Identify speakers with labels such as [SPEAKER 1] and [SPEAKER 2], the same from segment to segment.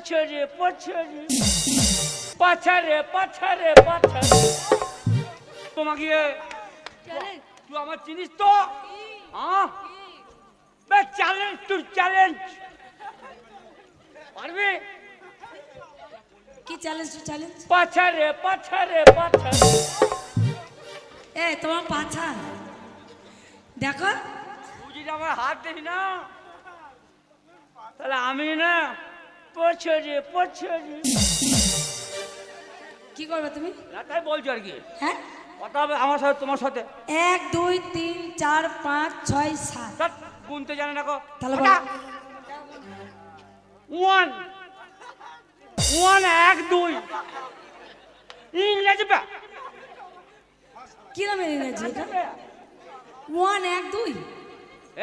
[SPEAKER 1] পছরে পছরে। পাছারে পাছারে পাছারে। তোমাকে তুই আমার চিনিস তো? হ্যাঁ? চ্যালেঞ্জ তুই চ্যালেঞ্জ পারবি?
[SPEAKER 2] কি চ্যালেঞ্জ চ্যালেঞ্জ
[SPEAKER 1] পাছারে পাছারে পাছারে।
[SPEAKER 2] এ তোমার পাছা। দেখো।
[SPEAKER 1] তুই যদি আমার হাত দেখি না তাহলে আমি না পছরে পছরে।
[SPEAKER 2] কি করবে তুমি?
[SPEAKER 1] না তাই বলছো আর কি।
[SPEAKER 2] হ্যাঁ?
[SPEAKER 1] কথা হবে আমার সাথে তোমার সাথে।
[SPEAKER 2] এক দুই তিন চার পাঁচ ছয় সাত।
[SPEAKER 1] ধ্যাৎ, গুনতে জানে না
[SPEAKER 2] তাহলে বলো।
[SPEAKER 1] ওয়ান। ওয়ান এক দুই। ইংরেজি পা
[SPEAKER 2] কি নামে ইংরেজি এটা? ওয়ান এক দুই।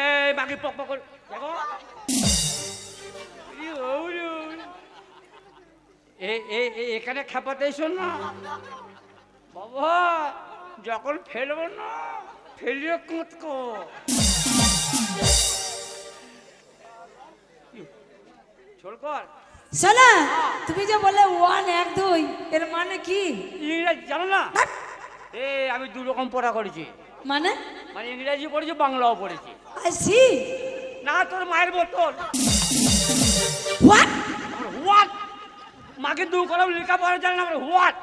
[SPEAKER 1] এই বাকি পক পক করে। দেখো। এখানে খেপাতে এসো না। বাবা যখন ফেলব না ফেলিয়ে কুঁতকো ছোট কর।
[SPEAKER 2] শোনা তুমি যে বলে ওয়ান এক দুই এর মানে কি?
[SPEAKER 1] ইংরেজি জানো না? এ আমি দু রকম পড়া করেছি।
[SPEAKER 2] মানে?
[SPEAKER 1] মানে ইংরেজি পড়েছি বাংলাও পড়েছি।
[SPEAKER 2] আই সি
[SPEAKER 1] না তোর মায়ের বোতল।
[SPEAKER 2] হোয়াট
[SPEAKER 1] মাকে দু কলম লেখা পড়া জানে না হোয়াট?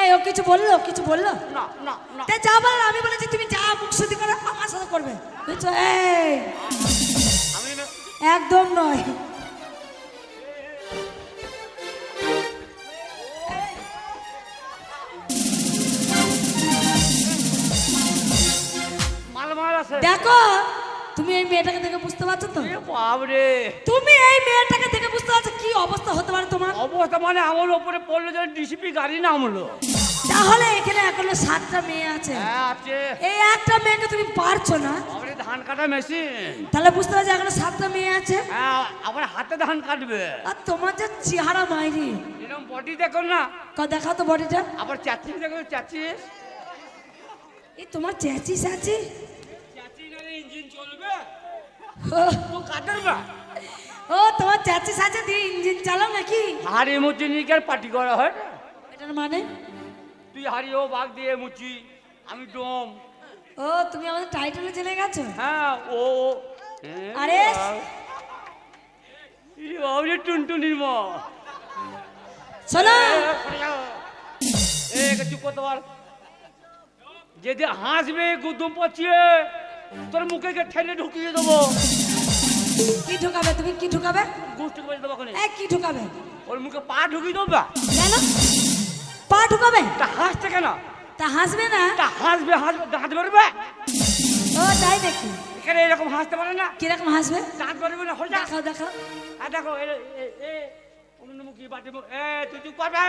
[SPEAKER 2] এই ও কিছু বলল কিছু বলল?
[SPEAKER 1] না না না।
[SPEAKER 2] যা বলার আমি বলেছি তুমি যা মুখ শুদ্ধি করে আমার সাথে করবে। বুঝছ? এই।
[SPEAKER 1] আমি না-
[SPEAKER 2] একদম নয়। দেখো তুমি এই মেয়েটাকে দেখে বুঝতে পারছ তো?
[SPEAKER 1] বাবরে
[SPEAKER 2] তুমি এই মেয়েটাকে দেখে বুঝতে পারছ কি অবস্থা হতে পারে তোমার?
[SPEAKER 1] অবস্থা মানে আমার ওপরে পড়ল যেন ডিসিপি গাড়ি নামলো।
[SPEAKER 2] তাহলে এখানে এখনও সাতটা মেয়ে আছে।
[SPEAKER 1] হ্যাঁ আছে।
[SPEAKER 2] এই একটা মেয়েকে তুমি পারছ না।
[SPEAKER 1] ধান কাটা মেশিন।
[SPEAKER 2] তাহলে বুঝতে পারছ এখনও সাতটা মেয়ে আছে?
[SPEAKER 1] হ্যাঁ আবার হাতে ধান কাটবে।
[SPEAKER 2] আর তোমার যে চেহারা মাইরি।
[SPEAKER 1] এরকম বডি দেখো না।
[SPEAKER 2] ক দেখাও তো বডিটা
[SPEAKER 1] আবার চাচি দেখো চাচি
[SPEAKER 2] এই তোমার চেঁচিস আছে
[SPEAKER 1] চাচ্ছি না ইঞ্জিন চলবে
[SPEAKER 2] ও, তোমার চেঁচিস আছে দিয়ে ইঞ্জিন চালাও নাকি
[SPEAKER 1] হাড়ি মুচি নিয়ে পার্টি করা হয় না
[SPEAKER 2] এটার মানে
[SPEAKER 1] তুই হাড়ি ও বাঘ দিয়ে মুচি আমি ডোম
[SPEAKER 2] ও তুমি আমাদের টাইটেলে চলে গেছো
[SPEAKER 1] হ্যাঁ ও। হ্যাঁ,
[SPEAKER 2] আরে!
[SPEAKER 1] বাবরে টুনটুনির মা
[SPEAKER 2] শোনো
[SPEAKER 1] এ কে চুপ করতে পার যদি হাসবে গুদুম পচিয়ে তোর মুখে গিয়ে ঠেলে ঢুকিয়ে দেবো।
[SPEAKER 2] কি ঢুকাবে? তুমি কি ঢুকাবে?
[SPEAKER 1] গুষ্টি করে দেবো ওখানে।
[SPEAKER 2] এ কি ঢুকাবে?
[SPEAKER 1] ওর মুখে পা ঢুকিয়ে দেবো বা?
[SPEAKER 2] কেন? পা ঢুকাবে?
[SPEAKER 1] তা হাসছে কেন?
[SPEAKER 2] তা হাসবে না?
[SPEAKER 1] তা হাসবে হাসবে দাঁত বেরোবে
[SPEAKER 2] ও তাই দেখি
[SPEAKER 1] এখানে এরকম হাসতে পারে না।
[SPEAKER 2] কীরকম হাসবে?
[SPEAKER 1] দাঁত বেরোবে না যা
[SPEAKER 2] দেখাও দেখাও।
[SPEAKER 1] আর দেখো অন্যমুখী বাটি এ তুই চুপ করবে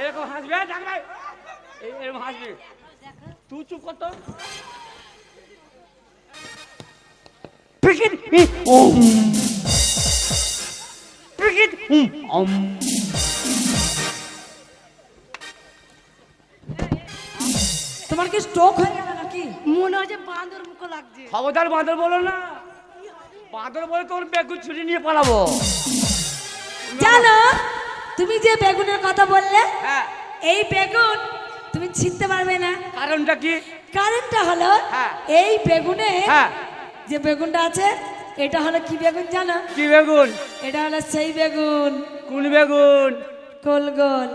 [SPEAKER 1] এরকম হাসবে দেখবে এরকম হাসবে। ওম
[SPEAKER 2] তোমার কি স্ট্রোক হয়ে গেল নাকি?
[SPEAKER 3] মনে হচ্ছে বাঁদর মুখ লাগছে।
[SPEAKER 1] খবরদার বাঁদর বলো না। বাঁদর বলে তোর বেগুন ছুটি নিয়ে পালাবো।
[SPEAKER 2] জানো তুমি যে বেগুনের কথা বললে
[SPEAKER 1] হ্যাঁ।
[SPEAKER 2] এই বেগুন তুমি ছিঁড়তে পারবে না।
[SPEAKER 1] কারণটা কি?
[SPEAKER 2] কারণটা হলো
[SPEAKER 1] হ্যাঁ।
[SPEAKER 2] এই বেগুনে
[SPEAKER 1] হ্যাঁ।
[SPEAKER 2] যে বেগুনটা আছে এটা হলো কি বেগুন জানো?
[SPEAKER 1] কি বেগুন?
[SPEAKER 2] এটা হলো সেই বেগুন।
[SPEAKER 1] কোন বেগুন?
[SPEAKER 2] গোল গোল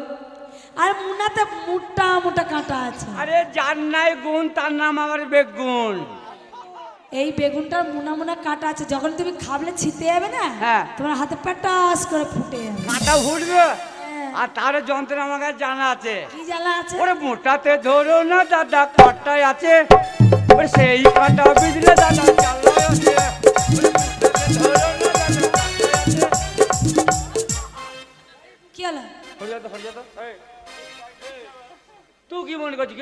[SPEAKER 2] আর মুনাতে মোটা মোটা কাঁটা আছে।
[SPEAKER 1] আরে যার নাই গুণ তার নাম আমার বেগুন।
[SPEAKER 2] এই বেগুনটার মুনা মুনা কাঁটা আছে। যখন তুমি খাবলে ছিতে যাবে না
[SPEAKER 1] হ্যাঁ।
[SPEAKER 2] তোমার হাতে পেটাস করে ফুটে যাবে।
[SPEAKER 1] কাঁটা ফুটবে। আর তার যন্ত্র আমার কাছে জানা আছে।
[SPEAKER 2] কি জ্বালা আছে?
[SPEAKER 1] ওরে মোটাতে ধরো না দাদা কটায় আছে? ওরে সেই কাঁটা বিজলে দাদা চালায় আছে। ওরে মোটাতে ধরো না দাদা কাঁটায় আছে।
[SPEAKER 2] কি হলো?
[SPEAKER 1] হয়ে যেত এই, এই, তুই কি মনে করছিস?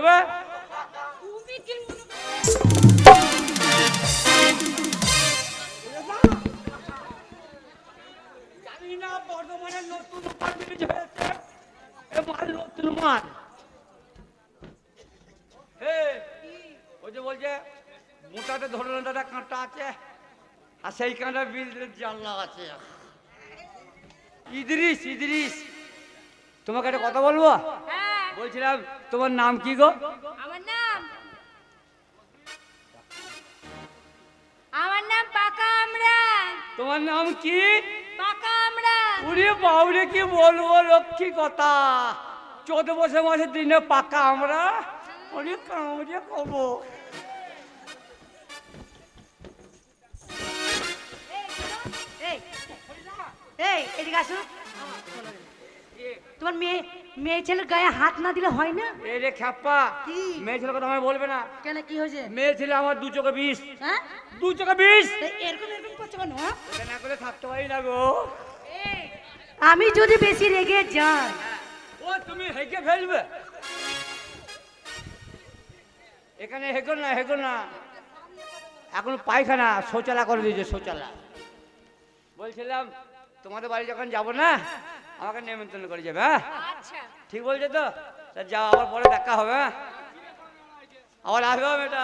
[SPEAKER 1] কি বা না বর্ধমানে নতুন মাল রিলিজ হয়েছে। এ মাল নতুন মাল। ওই যে বলছে মোটাতে ধরো দাদা কাঁটা আছে। আর সেইখানে বিল জানলা আছে। ইদ্রিস ইদ্রিস তোমাকে একটা কথা বলব?
[SPEAKER 2] হ্যাঁ।
[SPEAKER 1] বলছিলাম তোমার নাম কি গো?
[SPEAKER 2] আমার নাম? আমার নাম পাকা আমরা
[SPEAKER 1] তোমার নাম কি? উড়ে বাউরে কি বলব লক্ষ্মী কথা? চোদ্দ বছর মাসের দিনে পাকা আমরা? অনেক কামড়ে
[SPEAKER 3] এই এই এদিকে তোমার মেয়ে মেয়ে ছেলের গায়ে হাত না দিলে হয় না?
[SPEAKER 1] এই রে খ্যাপ্পা
[SPEAKER 3] কি?
[SPEAKER 1] মেয়ে ছেলে কথা আমায় বলবে না।
[SPEAKER 3] কেন কি হয়েছে?
[SPEAKER 1] মেয়ে ছেলে আমার দু চোখে বিষ।
[SPEAKER 3] হ্যাঁ?
[SPEAKER 1] দু চোখে বিষ?
[SPEAKER 3] এরকম এরকম করছ কেন হ্যাঁ?
[SPEAKER 1] না করে থাকতে পারি না গো।
[SPEAKER 3] আমি যদি বেশি রেগে যাই।
[SPEAKER 1] ও তুমি হেগে ফেলবে। এখানে হেগো না হেগো না। এখন পায়খানা শৌচালয় করে দিয়েছে শৌচালয়। বলছিলাম তোমাদের বাড়ি যখন যাব না আমাকে নিমন্ত্রণ করে যাবে হ্যাঁ?
[SPEAKER 2] আচ্ছা।
[SPEAKER 1] ঠিক বলছে তো? তা যাও আবার পরে দেখা হবে হ্যাঁ? আবার আসবে বেটা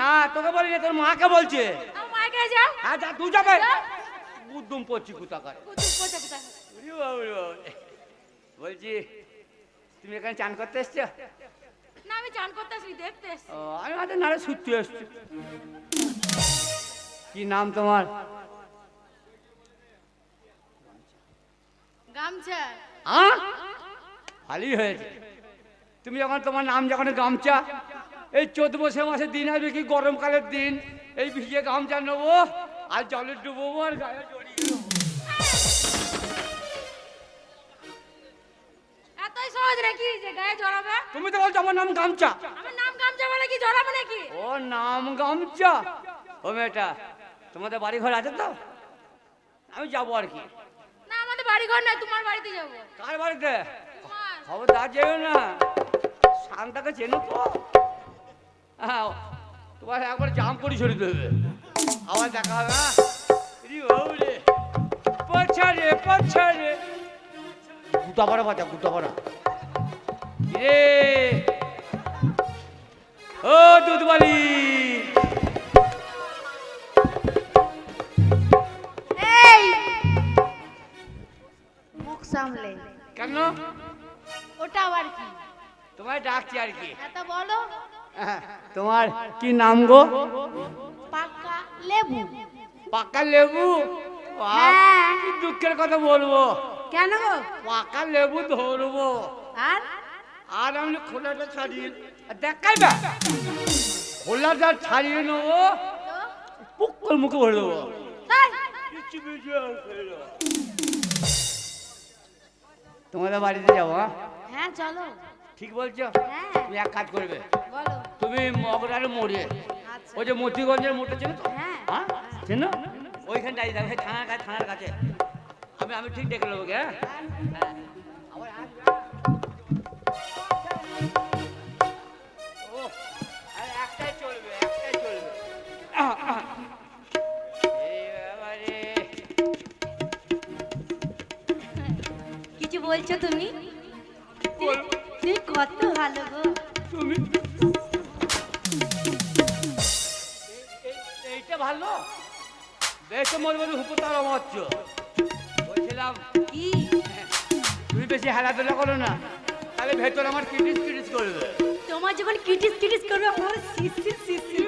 [SPEAKER 1] না তোকে বলি না তোর মাকে বলছে। হ্যাঁ যা তুই যাবে বুদ্ধুম পড়ছি কোথাকার। বলছি তুমি এখানে চান করতে এসছো?
[SPEAKER 2] না আমি চান করতে আসি দেখতে এসছি।
[SPEAKER 1] আমি নাড়ে এসছি। কি নাম তোমার?
[SPEAKER 2] গামছা।
[SPEAKER 1] হ্যাঁ ভালোই হয়েছে। তুমি যখন তোমার নাম যখন গামছা এই চোদ্দ বছর মাসের দিন আসবে কি গরমকালের দিন এই ভিজে গামছা নেব আর জলে ডুববো আর গায়ে তুমি তো বলছো আমার নাম গামছা।
[SPEAKER 2] আমার নাম গামছা বলে কি জড়াবে নাকি?
[SPEAKER 1] ও নাম গামছা। ও মেয়েটা তোমাদের বাড়ি ঘর আছে তো? আমি যাব আর কি।
[SPEAKER 2] বাড়ি ঘর তোমার বাড়িতে যাব।
[SPEAKER 1] কার বাড়িতে? খবরদার যেও না। শান্তাকে চেনো তো। হ্যাঁ তোমার একবার জাম করে ছড়িয়ে দেবে। আবার দেখা হবে হ্যাঁ? রি বাবু রে পছাড়ে পছাড়ে গুটা পড়া বাজা গুটা পড়া রে ও দুধবালি।
[SPEAKER 3] এই সামলে।
[SPEAKER 1] কেন?
[SPEAKER 3] ওটা আবার কি।
[SPEAKER 1] তোমায় ডাকছি আর কি।
[SPEAKER 3] এত বলো।
[SPEAKER 1] হ্যাঁ, তোমার কি নাম গো?
[SPEAKER 3] পাকা লেবু।
[SPEAKER 1] পাকা লেবু?
[SPEAKER 3] হ্যাঁ।
[SPEAKER 1] কি দুঃখের কথা বলব।
[SPEAKER 3] কেন গো?
[SPEAKER 1] পাকা লেবু ধরবো।
[SPEAKER 3] আর?
[SPEAKER 1] আর আমি খোলাটা ছাড়িয়ে দেখাইবে খোলাটা ছাড়িয়ে নেব। পুকুর মুখে ভরে দেবো। কিছু নেব। তোমাদের বাড়িতে যাব হ্যাঁ?
[SPEAKER 3] হ্যাঁ চলো।
[SPEAKER 1] ঠিক বলছো?
[SPEAKER 3] হ্যাঁ।
[SPEAKER 1] তুমি এক কাজ করবে।
[SPEAKER 3] বলো।
[SPEAKER 1] তুমি মগরার মোড়ে
[SPEAKER 3] আচ্ছা।
[SPEAKER 1] ওই যে মতিগঞ্জের মোড়টা চেনো তো?
[SPEAKER 3] হ্যাঁ।
[SPEAKER 1] হ্যাঁ? চেনো? ওইখানে দাঁড়িয়ে থাকবে থানার কাছে থানার কাছে। আমি আমি ঠিক দেখে নেব হ্যাঁ।
[SPEAKER 3] বলছো তুমি?
[SPEAKER 1] বল-
[SPEAKER 3] তুমি কত ভালো গো।
[SPEAKER 1] তুমি? এইটা ভালো? বেশ মনে মনে হুপুতার অমাচ্ছ বলছিলাম
[SPEAKER 3] কি?
[SPEAKER 1] তুমি বেশি হেলাধুলা করো না। তাহলে ভেতর আমার কিটিস কিটিস করবে।
[SPEAKER 3] তোমার যখন কিটিস কিটিস করবে আমার শিশির শিশির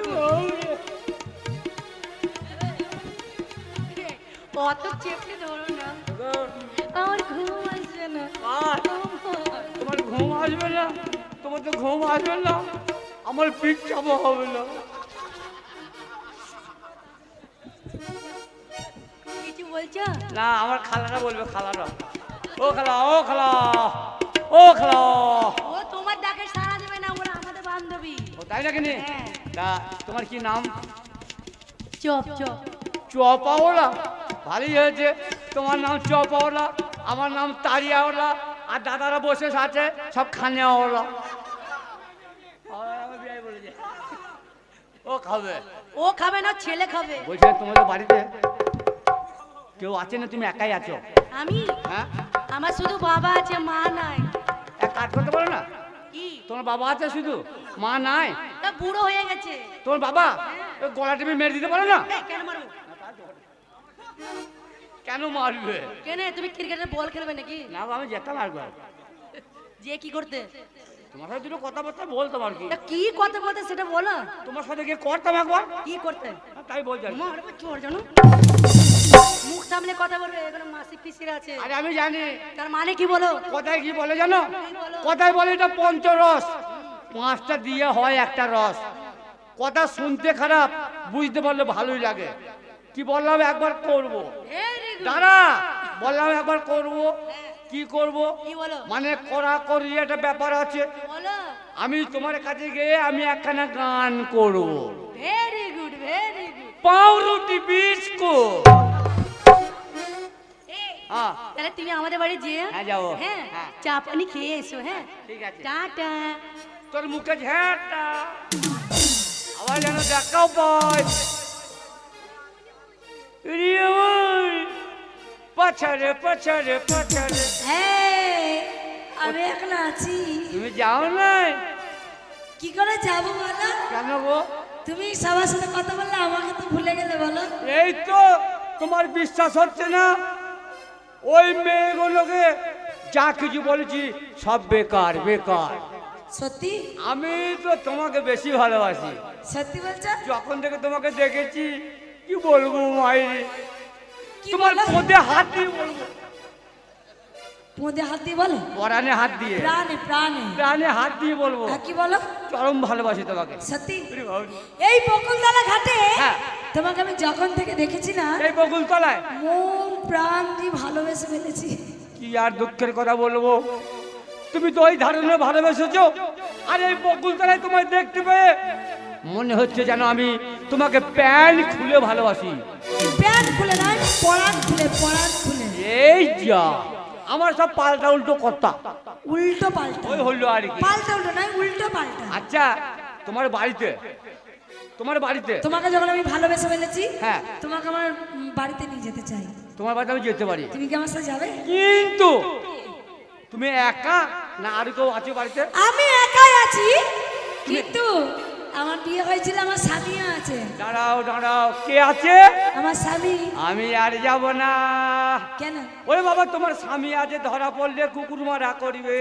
[SPEAKER 3] অত চেপে ধরো না। আমার ঘুম আসবে না
[SPEAKER 1] তোমার ঘুম আসবে না? তোমার তো ঘুম আসবে না। আমার পিঠ চাপা হবে না।
[SPEAKER 3] কিছু বলছো?
[SPEAKER 1] না আমার খালারা বলবে খালারা। ও খালা ও খালা ও খালা।
[SPEAKER 3] ও তোমার ডাকে সাড়া দেবে না ওরা আমাদের বান্ধবী।
[SPEAKER 1] ও তাই নাকি নে?
[SPEAKER 3] হ্যাঁ।
[SPEAKER 1] তা তোমার কি নাম?
[SPEAKER 3] Chop chop.
[SPEAKER 1] চপাওলা ভালোই হয়েছে। তোমার নাম চপাওলা আমার নাম তারিয়াওলা আর দাদারা বসে আছে সব খানেওয়ালা ও খাবে।
[SPEAKER 3] ও খাবে না ছেলে খাবে।
[SPEAKER 1] বলছে তোমাদের বাড়িতে কেউ আছে না? তুমি একাই আছো?
[SPEAKER 3] আমি?
[SPEAKER 1] হ্যাঁ?
[SPEAKER 3] আমার শুধু বাবা আছে মা নাই।
[SPEAKER 1] এক কাজ করতে পারো না?
[SPEAKER 3] কি?
[SPEAKER 1] তোমার বাবা আছে শুধু? মা নাই?
[SPEAKER 3] তা বুড়ো হয়ে গেছে।
[SPEAKER 1] তোমার বাবা? গলা টিপে মেরে দিতে পারো না?
[SPEAKER 3] কেন মারবো?
[SPEAKER 1] কেন মারবে?
[SPEAKER 3] কেন তুমি ক্রিকেটের বল খেলবে নাকি?
[SPEAKER 1] না আমি যেতাম একবার
[SPEAKER 3] যে কি করতে?
[SPEAKER 1] তোমার সাথে দুটো কথাবার্তা বলতাম আর কি।
[SPEAKER 3] তা কি কথা বলতে সেটা বলো।
[SPEAKER 1] তোমার সাথে গিয়ে করতাম একবার
[SPEAKER 3] কি করতে?
[SPEAKER 1] তাই বলছি আর
[SPEAKER 3] মারবে চোর জানো। মুখ সামনে কথা বলবে এখানে মাসি পিসিরা আছে।
[SPEAKER 1] আরে আমি জানি।
[SPEAKER 3] তার মানে কি বলো?
[SPEAKER 1] কথায় কি বলে জানো? কথায় বলে এটা পঞ্চরস। পাঁচটা দিয়ে হয় একটা রস। কথা শুনতে খারাপ বুঝতে পারলে ভালোই লাগে। কি বললাম? একবার করব. দাঁড়া বললাম একবার করব। কি করব? মানে করা করি একটা ব্যাপার আছে। আমি তোমার কাছে গিয়ে আমি একখানা গান করব।
[SPEAKER 3] ভেরি গুড ভেরি গুড
[SPEAKER 1] পাউরুটি বিস্কুট। হ্যাঁ।
[SPEAKER 3] তাহলে তুমি আমাদের বাড়ি যেয়ে
[SPEAKER 1] হ্যাঁ, যাব।
[SPEAKER 3] হ্যাঁ
[SPEAKER 1] হ্যাঁ।
[SPEAKER 3] চা পানি খেয়ে এসো হ্যাঁ।
[SPEAKER 1] ঠিক আছে।
[SPEAKER 3] টাটা।
[SPEAKER 1] তোর মুখে ঝ্যাঁটা আবার যেন দেখাও পাই পাছারে পাছারে পাছারে
[SPEAKER 2] হ্যাঁ আমি এখন আছি।
[SPEAKER 1] তুমি যাও নাই?
[SPEAKER 2] কি করে যাব বলো?
[SPEAKER 1] কেন গো?
[SPEAKER 2] তুমি সবার সাথে কথা বললে আমাকে তো ভুলে গেলে বলো।
[SPEAKER 1] এই তো তোমার বিশ্বাস হচ্ছে না? ওই মেয়েগুলোকে যা কিছু বলেছি সব বেকার বেকার।
[SPEAKER 2] সত্যি?
[SPEAKER 1] আমি তো তোমাকে বেশি ভালোবাসি।
[SPEAKER 2] সত্যি বলছো?
[SPEAKER 1] যখন থেকে তোমাকে দেখেছি কি বলব মায়ের
[SPEAKER 2] কি
[SPEAKER 1] তোমার পদে হাত দিয়ে বলব।
[SPEAKER 2] পোঁদে হাত দিয়ে বলো?
[SPEAKER 1] পরানে হাত দিয়ে।
[SPEAKER 2] প্রাণে প্রাণে।
[SPEAKER 1] প্রাণে হাত দিয়ে বলব।
[SPEAKER 2] কি বলো?
[SPEAKER 1] চরম ভালোবাসি তোমাকে।
[SPEAKER 2] সত্যি? এই বকুলতলা ঘাটে
[SPEAKER 1] হ্যাঁ।
[SPEAKER 2] তোমাকে আমি যখন থেকে দেখেছি না
[SPEAKER 1] এই বকুল তলায়
[SPEAKER 2] মন প্রাণ দিয়ে ভালোবেসে ফেলেছি।
[SPEAKER 1] কি আর দুঃখের কথা বলব? তুমি তো ওই ধারণে ভালোবেসেছো। আর এই বকুল তলায় তোমায় দেখতে পেয়ে মনে হচ্ছে যেন আমি তোমাকে প্যান্ট খুলে ভালোবাসি।
[SPEAKER 2] প্যান্ট খুলে নয় পরান খুলে পরান খুলে।
[SPEAKER 1] এই যা আমার সব পাল্টা উল্টো কথা।
[SPEAKER 2] উল্টো পাল্টা।
[SPEAKER 1] ওই হলো আর কি।
[SPEAKER 2] পাল্টা উল্টো নয় উল্টো পাল্টা।
[SPEAKER 1] আচ্ছা তোমার বাড়িতে তোমার বাড়িতে।
[SPEAKER 2] তোমাকে যখন আমি ভালোবেসে ফেলেছি
[SPEAKER 1] হ্যাঁ।
[SPEAKER 2] তোমাকে আমার বাড়িতে নিয়ে যেতে চাই।
[SPEAKER 1] তোমার বাড়িতে আমি যেতে পারি।
[SPEAKER 2] তুমি কি আমার সাথে যাবে?
[SPEAKER 1] কিন্তু তুমি একা না আর কেউ আছে বাড়িতে?
[SPEAKER 2] আমি একাই আছি কিন্তু আমার বিয়ে হয়েছিল আমার স্বামীও আছে।
[SPEAKER 1] দাঁড়াও দাঁড়াও কে আছে?
[SPEAKER 2] আমার স্বামী।
[SPEAKER 1] আমি আর যাব না।
[SPEAKER 2] কেন?
[SPEAKER 1] ওরে বাবা তোমার স্বামী আছে ধরা পড়লে কুকুর মারা করবে।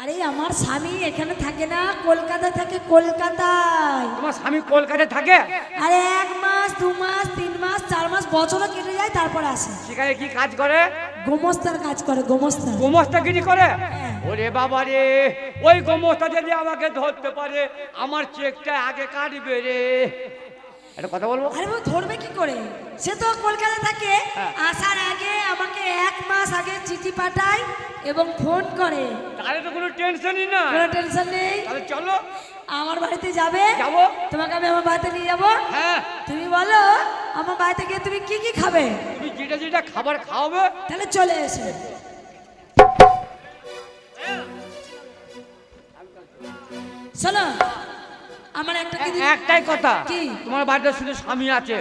[SPEAKER 2] আরে আমার স্বামী এখানে থাকে না কলকাতা থাকে কলকাতায়।
[SPEAKER 1] তোমার স্বামী কলকাতায় থাকে?
[SPEAKER 2] আরে এক মাস দু মাস তিন মাস চার মাস বছরও কেটে যায় তারপর আসে।
[SPEAKER 1] সেখানে কি কাজ করে?
[SPEAKER 2] গোমস্তার কাজ করে গোমস্তার।
[SPEAKER 1] গোমস্তা গিরি করে?
[SPEAKER 2] হ্যাঁ।
[SPEAKER 1] ওরে বাবা রে ওই গোমস্তা যদি আমাকে ধরতে পারে আমার চেকটা আগে কাটবে রে। একটা কথা বলব?
[SPEAKER 2] আরে ধরবে কি করে? সে তো কলকাতা থাকে।
[SPEAKER 1] হ্যাঁ।
[SPEAKER 2] আসার আগে আমাকে এক মাস আগে চিঠি পাঠায় এবং ফোন করে।
[SPEAKER 1] তাহলে তো কোনো টেনশনই না।
[SPEAKER 2] কোনো টেনশন নেই।
[SPEAKER 1] তাহলে চলো।
[SPEAKER 2] আমার বাড়িতে যাবে।
[SPEAKER 1] যাব।
[SPEAKER 2] তোমাকে আমি আমার বাড়িতে নিয়ে যাব।
[SPEAKER 1] হ্যাঁ।
[SPEAKER 2] তুমি বলো আমার বাড়িতে গিয়ে তুমি কি কি খাবে?
[SPEAKER 1] তুমি যেটা যেটা খাবার খাওয়াবে।
[SPEAKER 2] তাহলে চলে এসো। শোনো আমার একটা
[SPEAKER 1] একটাই কথা? তোমার বাড়িতে শুধু স্বামী আছে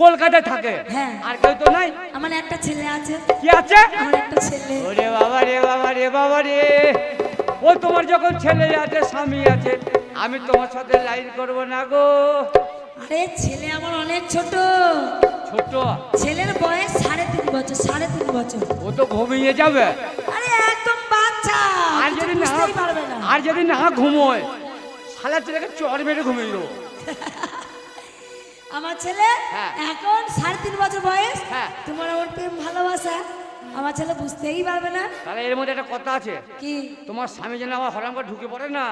[SPEAKER 1] কলকাতায় থাকে।
[SPEAKER 2] হ্যাঁ।
[SPEAKER 1] আর কেউ তো নাই।
[SPEAKER 2] আমার একটা ছেলে আছে।
[SPEAKER 1] কি আছে?
[SPEAKER 2] আমার একটা ছেলে।
[SPEAKER 1] ওরে বাবা রে বাবা রে বাবা রে। ও তোমার যখন ছেলে আছে স্বামী আছে আমি তোমার সাথে লাইন করব না গো।
[SPEAKER 2] আরে ছেলে আমার অনেক ছোট।
[SPEAKER 1] ছোট?
[SPEAKER 2] ছেলের বয়স সাড়ে তিন বছর সাড়ে তিন বছর।
[SPEAKER 1] ও তো ঘুমিয়ে যাবে।
[SPEAKER 2] আরে একদম বাচ্চা।
[SPEAKER 1] আর যদি না। আর যদি না ঘুমোয় শালা ছেলেকে চর মেরে ঘুমিয়ে দেবো
[SPEAKER 2] আমার ছেলে
[SPEAKER 1] হ্যাঁ।
[SPEAKER 2] এখন সাড়ে তিন বছর বয়স।
[SPEAKER 1] হ্যাঁ।
[SPEAKER 2] তোমার আমার প্রেম ভালোবাসা। আমার ছেলে বুঝতেই পারবে না।
[SPEAKER 1] তাহলে এর মধ্যে একটা কথা আছে।
[SPEAKER 2] কি?
[SPEAKER 1] তোমার স্বামী যেন আমার হরাম করে ঢুকে পড়ে না।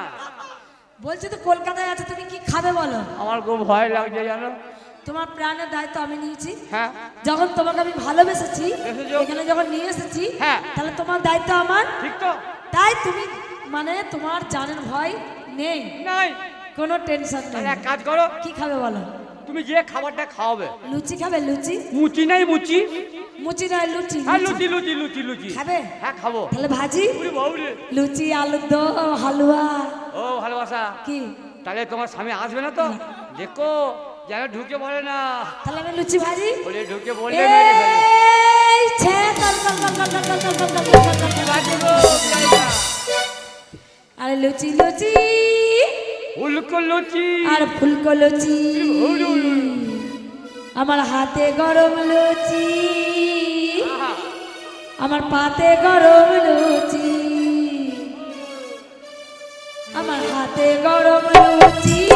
[SPEAKER 2] বলছি তো কলকাতায় আছে তুমি কি খাবে বলো?
[SPEAKER 1] আমার খুব ভয় লাগছে জানো।
[SPEAKER 2] তোমার প্রাণের দায়িত্ব আমি নিয়েছি।
[SPEAKER 1] হ্যাঁ।
[SPEAKER 2] যখন তোমাকে আমি ভালোবেসেছি? এখানে যখন নিয়ে এসেছি
[SPEAKER 1] হ্যাঁ।
[SPEAKER 2] তাহলে তোমার দায়িত্ব আমার।
[SPEAKER 1] ঠিক তো।
[SPEAKER 2] তাই তুমি মানে তোমার জানের ভয় নেই
[SPEAKER 1] নাই
[SPEAKER 2] কোনো টেনশন নেই
[SPEAKER 1] এক কাজ করো
[SPEAKER 2] কি খাবে বলো
[SPEAKER 1] তুমি যে খাবারটা খাওয়াবে
[SPEAKER 2] লুচি খাবে লুচি
[SPEAKER 1] মুচি নাই মুচি
[SPEAKER 2] মুচি নয় লুচি
[SPEAKER 1] হ্যাঁ
[SPEAKER 2] লুচি।
[SPEAKER 1] লুচি লুচি লুচি
[SPEAKER 2] খাবে
[SPEAKER 1] হ্যাঁ খাব
[SPEAKER 2] তাহলে ভাজি লুচি আলুর দম হালুয়া
[SPEAKER 1] ও ভালোবাসা
[SPEAKER 2] কি
[SPEAKER 1] তাহলে তোমার স্বামী আসবে না তো দেখো যেন ঢুকে পড়ে না
[SPEAKER 2] তাহলে আমি লুচি ভাজি
[SPEAKER 1] বলে ঢুকে বলে
[SPEAKER 2] এ
[SPEAKER 1] মেরে
[SPEAKER 2] আর লুচি লুচি।
[SPEAKER 1] ফুলকো লুচি।
[SPEAKER 2] আর ফুলকো লুচি। আমার হাতে গরম লুচি। আমার পাতে গরম লুচি। আমার হাতে গরম লুচি।